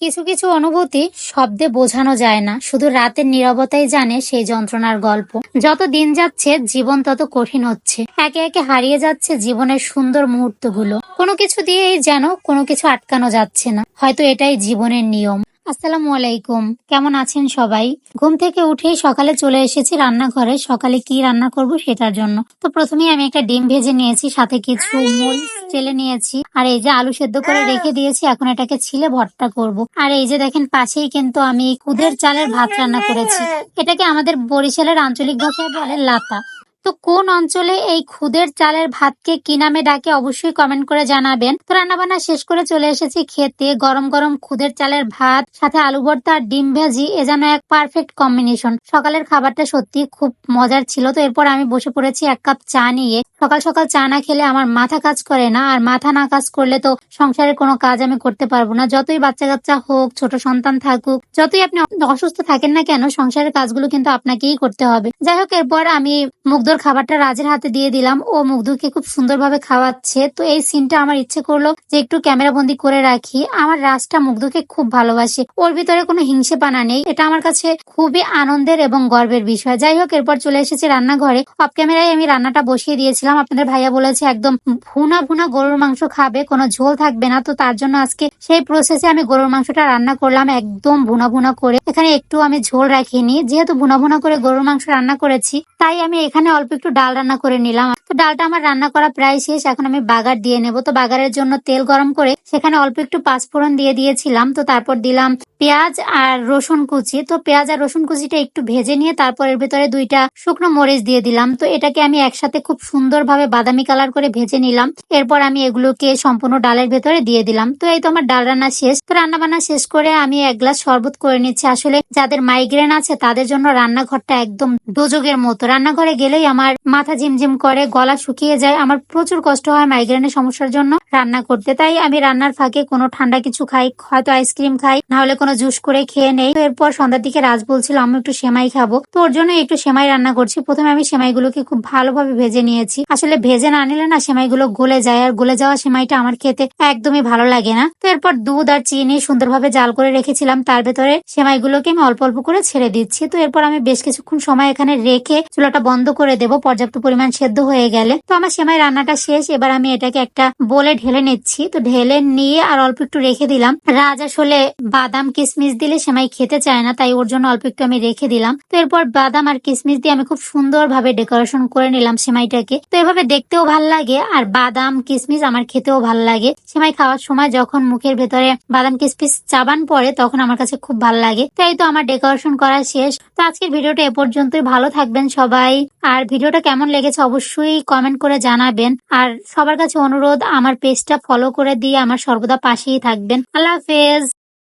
কিছু কিছু অনুভূতি শব্দে বোঝানো যায় না। শুধু রাতের নিরবতাই জানে সেই যন্ত্রণার গল্প। যত দিন যাচ্ছে, জীবন তত কঠিন হচ্ছে। একে একে হারিয়ে যাচ্ছে জীবনের সুন্দর মুহূর্তগুলো। কোনো কিছু দিয়েই যেন কোনো কিছু আটকানো যাচ্ছে না। হয়তো এটাই জীবনের নিয়ম। আসসালামু আলাইকুম। কেমন আছেন সবাই? ঘুম থেকে উঠেই সকালে চলে এসেছি রান্নাঘরে। সকালে কি রান্না করব সেটার জন্য। তো প্রথমেই আমি একটা ডিম ভেজে নিয়েছি, সাথে কিছু মরিচ চেলে নিয়েছি। আর এই যে আলু সেদ্ধ করে রেখে দিয়েছি এখন এটাকে ছিলে ভর্তা করব। আর এই যে দেখেন পাশেই কিন্তু আমি কুদের চালের ভাত রান্না করেছি। এটাকে আমাদের বরিশালের আঞ্চলিক ভাষায় বলে লাতা। তো কোন অঞ্চলে এই খুদের চালের ভাতকে কি নামে ডাকে অবশ্যই কমেন্ট করে জানাবেন। তো রান্নাবান্না শেষ করে চলে এসেছি খেতে। গরম গরম খুদের চালের ভাত, সাথে আলু ভর্তা আর ডিম ভাজি, এ যেন এক পারফেক্ট কম্বিনেশন সকালের খাবারটা সত্যি খুব মজার ছিল। তো এরপর আমি বসে পড়েছি এক কাপ চা নিয়ে। সকাল সকাল চা না খেলে আমার মাথা কাজ করে না। আর মাথা না কাজ করলে তো সংসারের কোনো কাজ আমি করতে পারব না। যতই বাচ্চা কাচ্চা হোক, ছোট সন্তান থাকুক, যতই আপনি অসুস্থ থাকেন না কেন, সংসারের কাজগুলো কিন্তু আপনাকেই করতে হবে। যাই হোক, এরপর আমি মুগ্ধর খাবারটা রাজের হাতে দিয়ে দিলাম। ও মুগ্ধকে খুব সুন্দরভাবে খাওয়াচ্ছে। তো এই সিনটা আমার ইচ্ছে করল যে একটু ক্যামেরা বন্দি করে রাখি। আমার রাজটা মুগ্ধকে খুব ভালোবাসে। ওর ভিতরে কোনো হিংসে পানা নেই। এটা আমার কাছে খুবই আনন্দের এবং গর্বের বিষয়। যাই হোক, এরপর চলে এসেছি রান্নাঘরে। অফ ক্যামেরায় আমি রান্নাটা বসিয়ে দিয়েছিলাম। আপনাদের ভাইয়া বলেছে, একদম ভুনা ভুনা গরুর মাংস খাবে, কোনো ঝোল থাকবে না। তো তার জন্য আজকে সেই প্রসেসে আমি গরুর মাংসটা রান্না করলাম একদম ভুনা ভুনা করে। এখানে একটু আমি ঝোল রাখিনি। যেহেতু ভুনা ভুনা করে গরুর মাংস রান্না করেছি, তাই আমি এখানে অল্প একটু ডাল রান্না করে নিলাম। তো ডালটা আমার রান্না করা প্রায় শেষ। এখন আমি বাগার দিয়ে নেব। তো বাগারের জন্য তেল গরম করে সেখানে অল্প একটু পাঁচফোড়ন দিয়ে দিয়েছিলাম। তো তারপর দিলাম পেঁয়াজ আর রসুন কুচি। তো পেঁয়াজ আর রসুন কুচিটা একটু ভেজে নিয়ে তারপর এর ভেতরে দুইটা শুকনো মরিচ দিয়ে দিলাম। তো এটাকে আমি একসাথে খুব সুন্দরভাবে বাদামি কালার করে ভেজে নিলাম। এরপর আমি এগুলোকে সম্পূর্ণ ডালের ভেতরে দিয়ে দিলাম। তো এই তো আমার ডাল রান্না শেষ। তো রান্না বান্না শেষ করে আমি এক গ্লাস শরবত করে নিচ্ছি। আসলে যাদের মাইগ্রেন আছে তাদের জন্য রান্নাঘরটা একদম দোজগের মতো। রান্নাঘরে গেলেই আমার মাথা ঝিমঝিম করে গলা শুকিয়ে যায় আমার প্রচুর কষ্ট হয় মাইগ্রেনের সমস্যার জন্য। রান্না করতে। তাই আমি রান্নার ফাঁকে কোনো ঠান্ডা কিছু খাই, হয়তো আইসক্রিম খাই, না হলে কোনো জুস করে খেয়ে নেই। এরপর সন্ধ্যার দিকে রাজ বলছিল আমি একটু সেমাই খাব। তো ওর জন্য একটু সেমাই রান্না করছি। প্রথমে আমি সেমাইগুলোকে খুব ভালোভাবে ভেজে নিয়েছি। আসলে ভেজে না নিলে না সেমাইগুলো গলে যায়, আর গলে যাওয়া সেমাইটা আমার খেতে একদমই ভালো লাগে না। তো এরপর দুধ আর চিনি সুন্দরভাবে জাল করে রেখেছিলাম। তার ভেতরে সেমাইগুলোকে আমি অল্প অল্প করে ছেড়ে দিচ্ছি। তো এরপর আমি বেশ কিছুক্ষণ সময় এখানে রেখে চুলাটা বন্ধ করে দেব। পর্যাপ্ত পরিমাণ সেদ্ধ হয়ে গেলে। তো আমার সেমাই রান্নাটা শেষ। এবার আমি এটাকে একটা বলে ঢেলে নিচ্ছি। তো ঢেলে নিয়ে আর অল্প একটু রেখে দিলাম। রাজ আসলে বাদাম, কিসমিস দিলে সেমাই খেতে চায় না, তাই ওর জন্য অল্প একটু আমি রেখে দিলাম। তো এরপর বাদাম আর কিসমিস দিয়ে আমি খুব সুন্দরভাবে ডেকোরেশন করে নিলাম সেমাইটাকে তো এভাবে দেখতেও ভালো লাগে আর বাদাম, কিসমিস আমার খেতেও ভালো লাগে। সেমাই খাওয়ার সময় যখন মুখের ভেতরে বাদাম, কিসমিস চাবান পড়ে, তখন আমার কাছে খুব ভালো লাগে। তাই তো আমার ডেকোরেশন করা শেষ। তো আজকের ভিডিওটা এ পর্যন্তই। ভালো থাকবেন সবাই। আর ভিডিওটা কেমন লেগেছে অবশ্যই কমেন্ট করে জানাবেন। আর সবার কাছে অনুরোধ, আমার পেজটা ফলো করে দিয়ে আমার সর্বদা পাশেই থাকবেন। আল্লাহ হাফেজ।